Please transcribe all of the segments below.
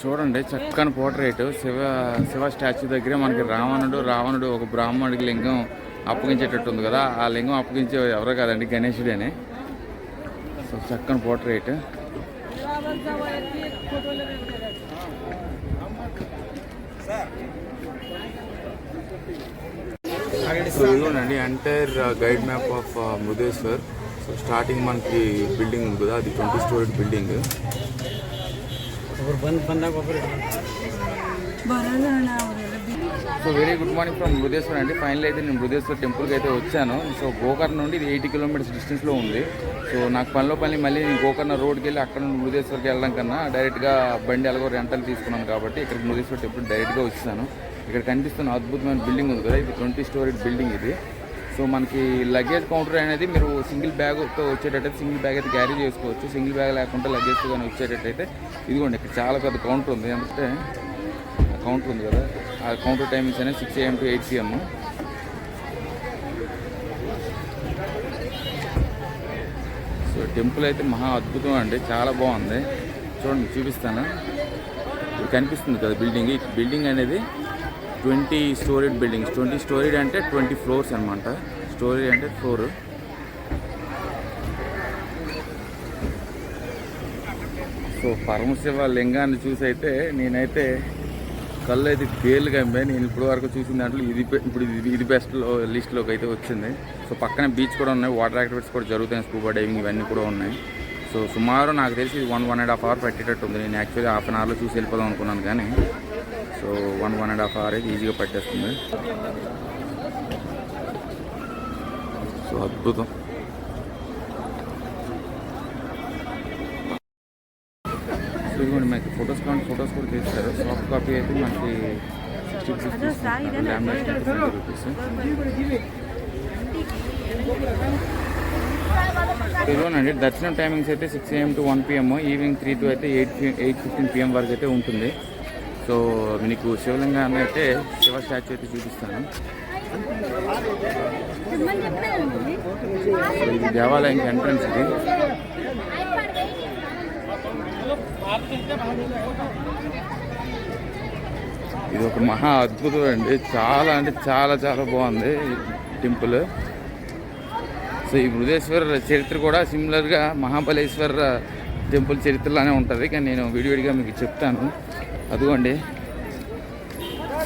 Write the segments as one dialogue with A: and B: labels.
A: చూడండి చక్కని portrait Shiva Shiva statue దగ్గర మనకి రావణుడు రావణుడు ఒక బ్రాహ్మణుడికి లింగం అప్పగించేటట్టు ఉంది కదా. ఆ లింగం అప్పగించే ఎవరో కాదండి గణేశుడేనే సో చక్కని పోర్ట్రేట్ సో ఇదిగోనండి entire guide map of Murudeshwar so starting మనకి బిల్డింగ్ ఉంది కదా అది ట్వంటీ స్టోరీ బిల్డింగ్
B: ಒಬ್ರು ಬಂದು ಬಂದಾಗ ಒಬ್ರು
A: so very good morning from Mrudeshwar అండి ఫైనల్ అయితే నేను మృదేశ్వర్ టెంపుల్కి అయితే వచ్చాను సో గోకర్ణ నుండి ఇది ఎయిటీ కిలోమీటర్స్ డిస్టెన్స్లో ఉంది సో నాకు పనిలో పని మళ్ళీ నేను గోకర్ణ రోడ్కి వెళ్ళి అక్కడ నుండి మృదేశ్వర్కి వెళ్ళడం కన్నా డైరెక్ట్గా బండి ఎలాగో రెంటల్ తీసుకున్నాను కాబట్టి ఇక్కడ మృదేశ్వర్ టెంపుల్ డైరెక్ట్గా వచ్చాను ఇక్కడ కనిపిస్తున్న అద్భుతమైన బిల్డింగ్ ఉంది కదా ఇది ట్వంటీ స్టోరీ బిల్డింగ్ ఇది సో మనకి లగేజ్ కౌంటర్ అనేది మీరు సింగిల్ బ్యాగ్తో వచ్చేటట్టయితే సింగిల్ బ్యాగ్ అయితే క్యారీ చేసుకోవచ్చు. సింగిల్ బ్యాగ్ లేకుండా లగేజ్ కానీ వచ్చేటట్టయితే ఇదిగోండి ఇక్కడ చాలా పెద్ద కౌంటర్ ఉంది. ఎందుకంటే కౌంటర్ ఉంది కదా ఆ కౌంటర్ టైమింగ్స్ అనేది six AM to eight PM so temple అయితే మహా అద్భుతం అండి చాలా బాగుంది. చూడండి చూపిస్తాను. ఇది కనిపిస్తుంది కదా బిల్డింగ్ ఈ బిల్డింగ్ అనేది twenty storeyed buildings. Twenty storeyed అంటే ట్వంటీ ఫ్లోర్స్ అనమాట స్టోరీ అంటే ఫ్లోర్. సో పరమశివ లింగాన్ని చూసి అయితే నేనైతే కళ్ళు అయితే తేలు కంపే నేను ఇప్పుడు వరకు చూసిన దాంట్లో ఇది ఇప్పుడు ఇది ఇది లిస్ట్లోకి అయితే వచ్చింది. సో పక్కనే బీచ్ కూడా ఉన్నాయి. వాటర్ యాక్టివిటీస్ కూడా జరుగుతాయి. స్కూబా డైవింగ్ ఇవన్నీ కూడా ఉన్నాయి. సో సుమారు నాకు తెలిసి one one and half hour పట్టేటట్టు ఉంది నేను యాక్చువల్లీ హాఫ్ అన్ అవర్లో చూసి వెళ్ళిపోదాం అనుకున్నాను కానీ so one one and half hour అయితే ఈజీగా పట్టేస్తుంది. సో అద్భుతం. సో ఇదిగోండి మనకి ఫొటోస్ కావాలి ఫొటోస్ కూడా తీస్తారు. సాఫ్ట్ కాపీ అయితే మనకి sixty rupees lamination twenty rupees. ఇదిగోనండి దర్శనం టైమింగ్స్ అయితే six AM to one PM evening three to అయితే ఎయిట్ ఎయిట్ ఫిఫ్టీన్ పిఎం వరకు అయితే ఉంటుంది. సో మీకు శివలింగాన్ని అయితే శివ స్టాచ్యూ అయితే చూపిస్తాను. ఇది దేవాలయం ఎంట్రన్స్ ఇది. ఇది ఒక మహా అద్భుతం అండి. చాలా అంటే చాలా చాలా బాగుంది టెంపుల్. సో ఈ బృదేశ్వర చరిత్ర కూడా సిమిలర్గా మహాబలేశ్వర టెంపుల్ చరిత్రలానే ఉంటుంది. కానీ నేను విడివిడిగా మీకు చెప్తాను. అదిగోండి.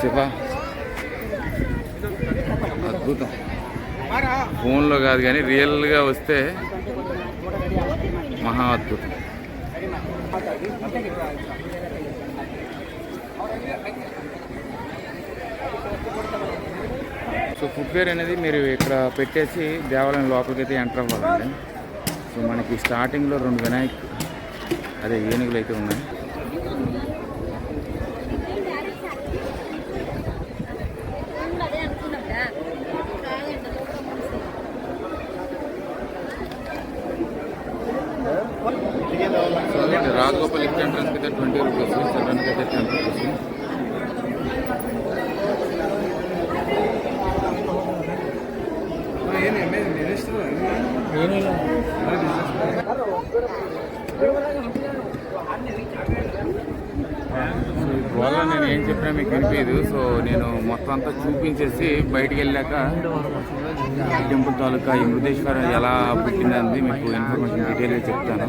A: శివ. అద్భుతం. ఫోన్లో కాదు కానీ రియల్గా వస్తే మహా అద్భుతం. సో ఫుట్వేర్ అనేది మీరు ఇక్కడ పెట్టేసి దేవాలయం లోపలికి అయితే ఎంటర్ అవ్వాలండి. సో మనకి స్టార్టింగ్లో రెండు వినాయక్ అదే ఏనుగులు అయితే ఉన్నాయి సో అదే రాజగోపాల్ లిఫ్ట్ ఎంట్రన్స్ అయితే ట్వంటీ రూపీస్ చిల్డ్రన్కి అయితే టెన్ రూపీస్ సో ఈ గోళ నేను ఏం చెప్పినా మీకు వినిపించదు. సో నేను మొత్తం అంతా చూపించేసి బయటికి వెళ్ళాక టెంపుల్ తాలూకా ఈ మృదేశ్వర ఎలా పుట్టిందని మీకు ఇన్ఫర్మేషన్ డీటెయిల్గా చెప్తాను.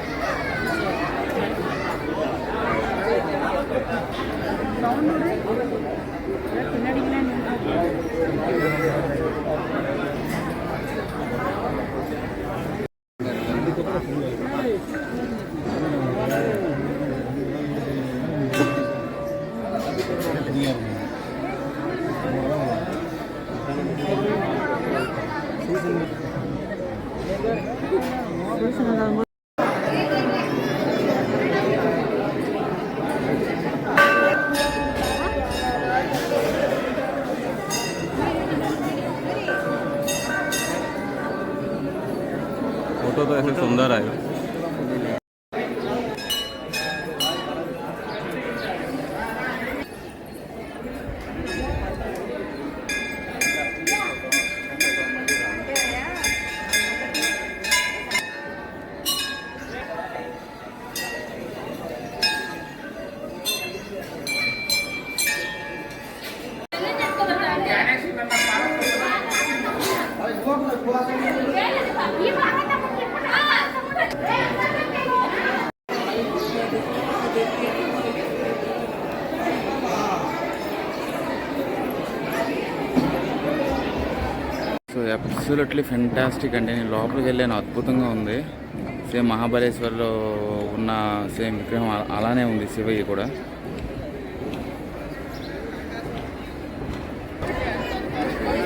B: Terus.
A: సో అబ్సల్యూట్లీ ఫెంటాస్టిక్ అండి. నేను లోపలికి వెళ్ళాను. అద్భుతంగా ఉంది. సేమ్ మహాబలేశ్వర్లో ఉన్న సేమ్ విగ్రహం అలానే ఉంది శివయ్య కూడా.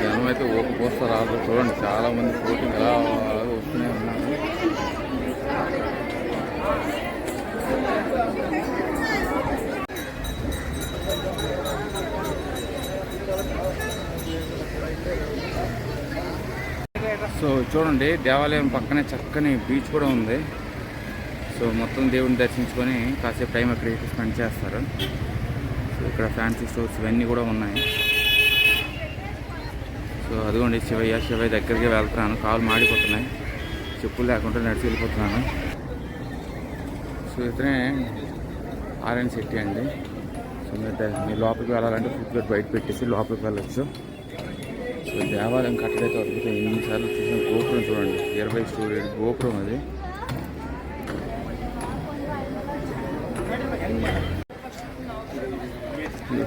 A: జనం అయితే ఓపు పోస్తారు రాదు చూడండి చాలా మంది ఎలా సో చూడండి దేవాలయం పక్కనే చక్కని బీచ్ కూడా ఉంది. సో మొత్తం దేవుడిని దర్శించుకొని కాసేపు టైం అక్కడ స్పెండ్ చేస్తారు. సో ఇక్కడ ఫ్యాన్సీ స్టోర్స్ ఇవన్నీ కూడా ఉన్నాయి. సో అదిగోండి శివయ్య శివయ్య దగ్గరికి వెళ్తున్నాను. కాలు మాడిపోతున్నాయి. చెప్పులు లేకుండా నడిచి వెళ్ళిపోతున్నాను. సో ఇతనే ఆర్ఎన్ సిటీ అండి. సో మీరు మీరు లోపలికి వెళ్ళాలంటే ఫుడ్ బయట పెట్టేసి లోపలికి వెళ్ళొచ్చు. సో దేవాలయం కట్టడైతే అద్భుతం. ఎన్నిసార్లు చూసిన గోపురం చూడండి. ఇరవై స్టోరీ గోపురం అది.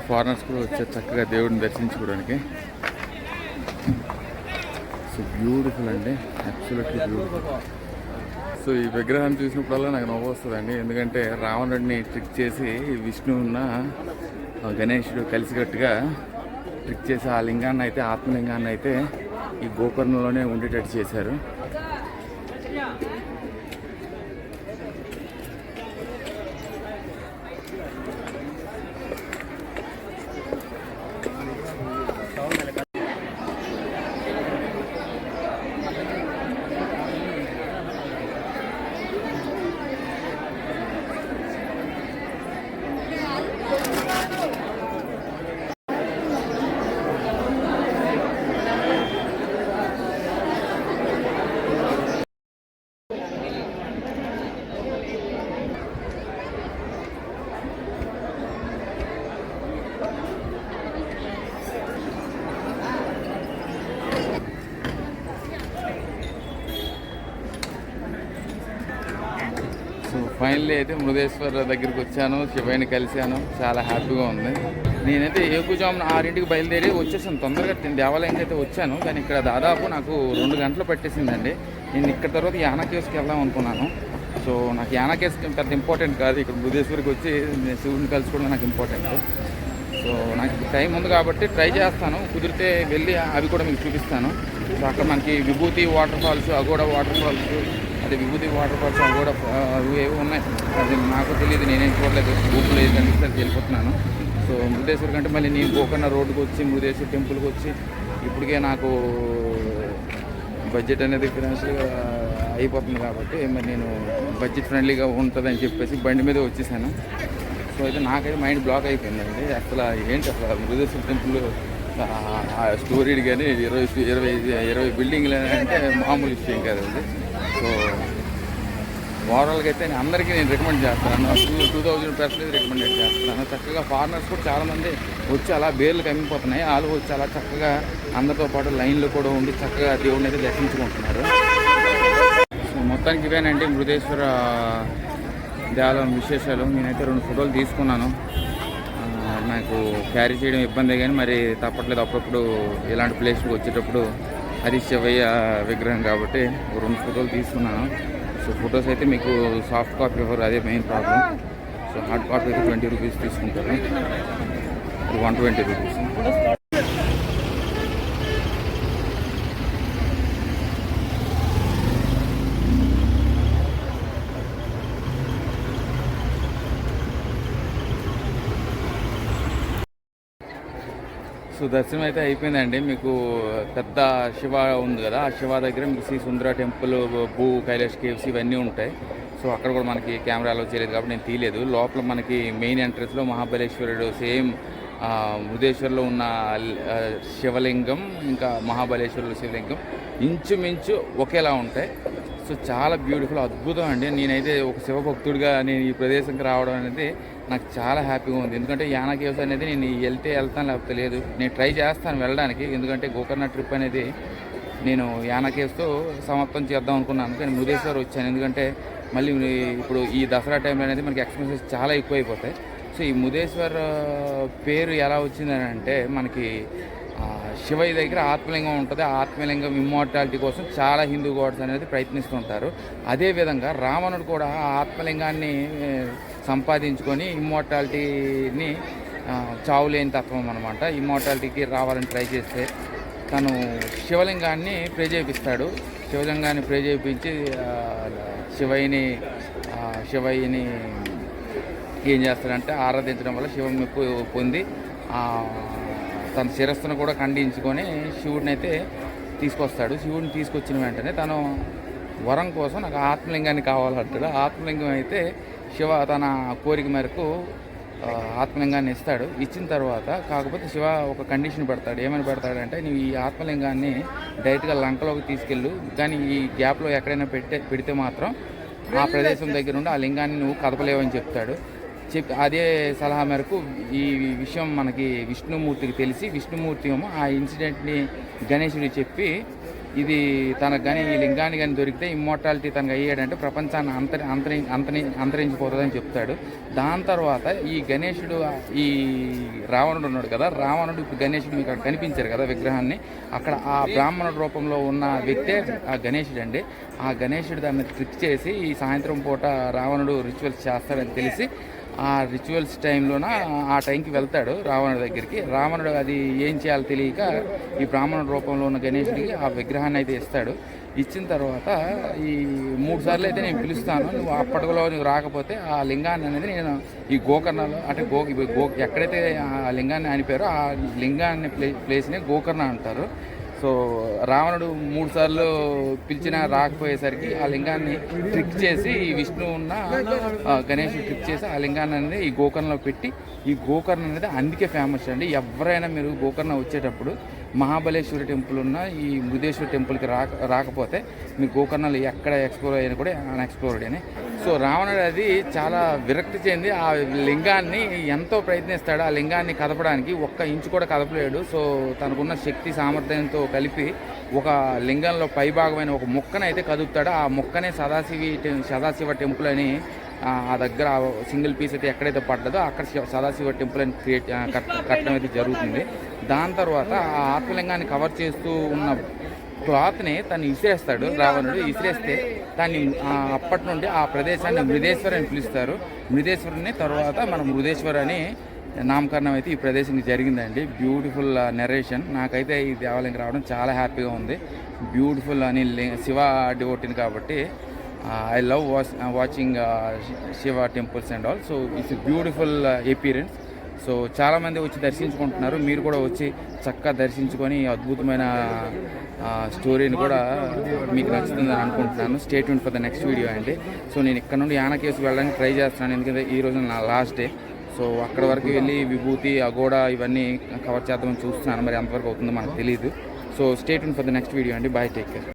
A: ఫారినర్స్ కూడా వచ్చారు చక్కగా దేవుడిని దర్శించుకోవడానికి. సో బ్యూటిఫుల్ అండి. అబ్సల్యూట్లీ బ్యూటిఫుల్ సో ఈ విగ్రహాన్ని చూసినప్పుడల్లా నాకు నవ్వు వస్తుందండి. ఎందుకంటే రావణుడిని ట్రిక్ చేసి విష్ణువున్న ఉన్న ఆ కలిసికట్టుగా ట్రిక్ చేసి ఆ లింగాన్ని అయితే ఆత్మలింగాన్ని అయితే ఈ గోకర్ణంలోనే ఉండేటట్టు చేశారు సో ఫైనల్లీ అయితే మృదేశ్వర దగ్గరికి వచ్చాను. శివయ్యని కలిశాను. చాలా హ్యాపీగా ఉంది. నేనైతే ఏకుజామున ఆరింటికి బయలుదేరి వచ్చేసాను. తొందరగా తిని దేవాలయానికి అయితే వచ్చాను. కానీ ఇక్కడ దాదాపు నాకు రెండు గంటలు పట్టేసిందండి. నేను ఇక్కడ తర్వాత యానా కేవ్స్కి వెళ్దాం అనుకున్నాను. సో నాకు యానా పెద్ద ఇంపార్టెంట్ కాదు. ఇక్కడ మృదేశ్వరికి వచ్చి నేను కలుసుకోవడం నాకు ఇంపార్టెంట్. సో నాకు టైం ఉంది కాబట్టి ట్రై చేస్తాను. కుదిరితే వెళ్ళి అవి కూడా మీకు చూపిస్తాను. సో అక్కడ మనకి Vibhuti water falls Agoda water falls అదే విభూతి వాటర్ ఫాల్స్ కూడా అవి ఏవో ఉన్నాయి. అది నాకు తెలియదు నేనేం చూడలేదు. గూగుల్లో ఏది కనిపిస్తుంది వెళ్ళిపోతున్నాను. సో మృదేశ్వర్ కంటే మళ్ళీ నేను గోకర్ణ రోడ్డుకి వచ్చి మృదేశ్వర్ టెంపుల్కి వచ్చి ఇప్పటికే నాకు బడ్జెట్ అనేది ఫినాన్షియల్గా అయిపోతుంది కాబట్టి మరి నేను బడ్జెట్ ఫ్రెండ్లీగా ఉంటుందని చెప్పేసి బండి మీద వచ్చేసాను. సో అయితే నాకైతే మైండ్ బ్లాక్ అయిపోయిందండి. అసలు ఏంటి అసలు మృదేశ్వర టెంపుల్ ఆ స్టోరీడ్ కానీ ఇరవై ఇరవై ఇరవై బిల్డింగ్లు అంటే మామూలు విషయం కాదండి. సో ఓవరాల్గా అయితే నేను అందరికీ నేను రికమెండ్ చేస్తాను. Two two thousand percent recommend చేస్తున్నాను చక్కగా ఫారినర్స్ కూడా చాలామంది వచ్చి అలా బేర్లు కమ్మిపోతున్నాయి. వాళ్ళు వచ్చి అలా చక్కగా అందరితో పాటు లైన్లో కూడా ఉండి చక్కగా దేవుడిని అయితే దర్శించుకుంటున్నారు. సో మొత్తానికి ఇవేనండి మృదేశ్వర దేవాలయం విశేషాలు. నేనైతే రెండు ఫోటోలు తీసుకున్నాను. నాకు క్యారీ చేయడం ఇబ్బంది కానీ మరి తప్పట్లేదు. అప్పుడప్పుడు ఇలాంటి ప్లేస్కి వచ్చేటప్పుడు హరీష్ విగ్రహం కాబట్టి రెండు ఫోటోలు తీసుకున్నాను. సో ఫొటోస్ అయితే మీకు సాఫ్ట్ కాపీ ఇవ్వరు అదే main problem so hard copy అయితే ట్వంటీ రూపీస్ తీసుకుంటారు. One twenty rupees. సో దర్శనం అయితే అయిపోయిందండి. మీకు పెద్ద శివ ఉంది కదా ఆ శివ దగ్గర మీకు శ్రీ సుందర టెంపుల్ భూ కైలాష్ కేవ్స్ ఇవన్నీ ఉంటాయి. సో అక్కడ కూడా మనకి కెమెరా అలో చేయలేదు కాబట్టి నేను తీయలేదు. లోపల మనకి మెయిన్ ఎంట్రన్స్లో మహాబలేశ్వరుడు సేమ్ ఉదేశ్వర్లో ఉన్న శివలింగం ఇంకా మహాబలేశ్వరుడు శివలింగం ఇంచుమించు ఒకేలా ఉంటాయి. సో చాలా బ్యూటిఫుల్ అద్భుతం అండి. నేనైతే ఒక శివభక్తుడిగా నేను ఈ ప్రదేశంకి రావడం అనేది నాకు చాలా హ్యాపీగా ఉంది. ఎందుకంటే యానా కేవ్స్ అనేది నేను వెళ్తే వెళ్తాను లేకపోతే లేదు. నేను ట్రై చేస్తాను వెళ్ళడానికి. ఎందుకంటే గోకర్ణ ట్రిప్ అనేది నేను యానా కేవ్స్తో సమాప్తం చేద్దాం అనుకున్నాను. కానీ ముదేశ్వర్ వచ్చాను. ఎందుకంటే మళ్ళీ ఇప్పుడు ఈ దసరా టైంలో అనేది మనకి ఎక్స్పెన్సెస్ చాలా ఎక్కువైపోతాయి. సో ఈ ముదేశ్వర్ పేరు ఎలా వచ్చిందని అంటే మనకి శివయ్య దగ్గర ఆత్మలింగం ఉంటుంది. ఆత్మలింగం ఇమ్మార్టాలిటీ కోసం చాలా హిందూ గాడ్స్ అనేది ప్రయత్నిస్తుంటారు. అదేవిధంగా రావణుడు కూడా ఆ ఆత్మలింగాన్ని సంపాదించుకొని ఇమ్మోర్టాలిటీని చావులేని తత్వం అనమాట ఇమ్మోర్టాలిటీకి రావాలని ట్రై చేస్తే తను శివలింగాన్ని ప్రేజేపిస్తాడు శివలింగాన్ని ప్రేజేపించి శివయ్యని శివయ్యని ఏం చేస్తాడంటే ఆరాధించడం వల్ల శివం మెప్పు పొంది ఆ, తన శిరస్సును కూడా ఖండించుకొని శివుడిని అయితే తీసుకొస్తాడు. శివుడిని తీసుకొచ్చిన వెంటనే తను వరం కోసం నాకు ఆత్మలింగాన్ని కావాలంటాడు. ఆత్మలింగం అయితే శివ తన కోరిక మేరకు ఆత్మలింగాన్ని ఇస్తాడు. ఇచ్చిన తర్వాత కాకపోతే శివ ఒక కండిషన్ పెడతాడు. ఏమని పెడతాడంటే నువ్వు ఈ ఆత్మలింగాన్ని డైరెక్ట్గా లంకలోకి తీసుకెళ్ళు. కానీ ఈ గ్యాప్లో ఎక్కడైనా పెట్టే పెడితే మాత్రం ఆ ప్రదేశం దగ్గర నుండి ఆ లింగాన్ని నువ్వు కదపలేవని చెప్తాడు. చెప్పి అదే సలహా మేరకు ఈ విషయం మనకి విష్ణుమూర్తికి తెలిసి విష్ణుమూర్తి ఏమో ఆ ఇన్సిడెంట్ని గణేశుడికి చెప్పి ఇది తనకు కానీ ఈ లింగాన్ని కానీ దొరికితే ఇమ్మోర్టాలిటీ తనకు అయ్యాడంటే ప్రపంచాన్ని అంతరి అంతరి అంతరి అంతరించిపోతుందని చెప్తాడు. దాని తర్వాత ఈ గణేషుడు ఈ రావణుడు ఉన్నాడు కదా రావణుడు ఇప్పుడు గణేశుడు మీకు అక్కడ కనిపించారు కదా విగ్రహాన్ని. అక్కడ ఆ బ్రాహ్మణుడు రూపంలో ఉన్న వ్యక్తే ఆ గణేషుడు అండి. ఆ గణేషుడు దాన్ని ట్రిక్ చేసి ఈ సాయంత్రం పూట రావణుడు రిచువల్స్ చేస్తాడని తెలిసి ఆ రిచువల్స్ టైంలోన ఆ టైంకి వెళ్తాడు రావణుడి దగ్గరికి. రావణుడు అది ఏం చేయాలో తెలియక ఈ బ్రాహ్మణుడి రూపంలో ఉన్న గణేషుడికి ఆ విగ్రహాన్ని అయితే ఇస్తాడు. ఇచ్చిన తర్వాత ఈ మూడు సార్లు అయితే నేను పిలుస్తాను. నువ్వు అప్పటిలో నువ్వు రాకపోతే ఆ లింగాన్ని అనేది నేను ఈ గోకర్ణలో అంటే గో గో ఎక్కడైతే ఆ లింగాన్ని అనిపారో ఆ లింగాన్ని ప్లే ప్లేస్ని గోకర్ణ అంటారు. సో రావణుడు మూడు సార్లు పిలిచినా రాకపోయేసరికి ఆ లింగాన్ని ట్రిక్ చేసి ఈ విష్ణు ఉన్న గణేష్ని గణేష్ ట్రిక్ చేసి ఆ లింగాన్ని అనేది ఈ గోకర్ణలో పెట్టి ఈ గోకర్ణ అనేది అందుకే ఫేమస్ అండి. ఎవరైనా మీరు గోకర్ణ వచ్చేటప్పుడు మహాబలేశ్వర టెంపుల్ ఉన్న ఈ మృదేశ్వర టెంపుల్కి రాక రాకపోతే మీ గోకర్ణలో ఎక్కడ ఎక్స్ప్లోర్ అయినా కూడా అన్ఎక్స్ప్లోర్డ్ అని సో రావణుడు అది చాలా విరక్తి చెంది ఆ లింగాన్ని ఎంతో ప్రయత్నిస్తాడు. ఆ లింగాన్ని కదపడానికి ఒక్క ఇంచు కూడా కదపలేడు. సో తనకున్న శక్తి సామర్థ్యంతో కలిపి ఒక లింగంలో పైభాగమైన ఒక మొక్కను అయితే కదుపుతాడు. ఆ మొక్కనే సదాశివి సదాశివ టెంపుల్ అని ఆ దగ్గర సింగిల్ పీస్ అయితే ఎక్కడైతే పడ్డదో అక్కడ సదాశివ టెంపుల్ అని క్రియేట్ కట్- కట్టడం అయితే జరుగుతుంది. దాని తర్వాత ఆ ఆత్మలింగాన్ని కవర్ చేస్తూ ఉన్న క్లాత్ని తను ఇసిరేస్తాడు రావణుడు ఇసిరేస్తే దాన్ని అప్పటి నుండి ఆ ప్రదేశాన్ని మృదేశ్వర్ అని పిలుస్తారు. మృదేశ్వరుని తర్వాత మనం మృదేశ్వర్ అని నామకరణం అయితే ఈ ప్రదేశానికి జరిగిందండి. బ్యూటిఫుల్ నెరేషన్ నాకైతే ఈ దేవాలయంకి రావడం చాలా హ్యాపీగా ఉంది. బ్యూటిఫుల్ అని శివ డివోటిని కాబట్టి I love watch watching Shiva temples and all so it's beautiful appearance so చాలామంది వచ్చి దర్శించుకుంటున్నారు. మీరు కూడా వచ్చి చక్కగా దర్శించుకొని అద్భుతమైన స్టోరీని కూడా మీకు నచ్చుతుందని అనుకుంటున్నాను. State for the next video అండి. సో నేను ఇక్కడ నుండి యానా వెళ్ళడానికి ట్రై చేస్తున్నాను. ఎందుకంటే ఈ రోజు నా లాస్ట్ డే సో అక్కడ వరకు వెళ్ళి విభూతి అగోడా ఇవన్నీ కవర్ చేద్దామని చూస్తున్నాను. మరి ఎంతవరకు అవుతుందో మనకు తెలియదు so state for the next video అండి. Bye take care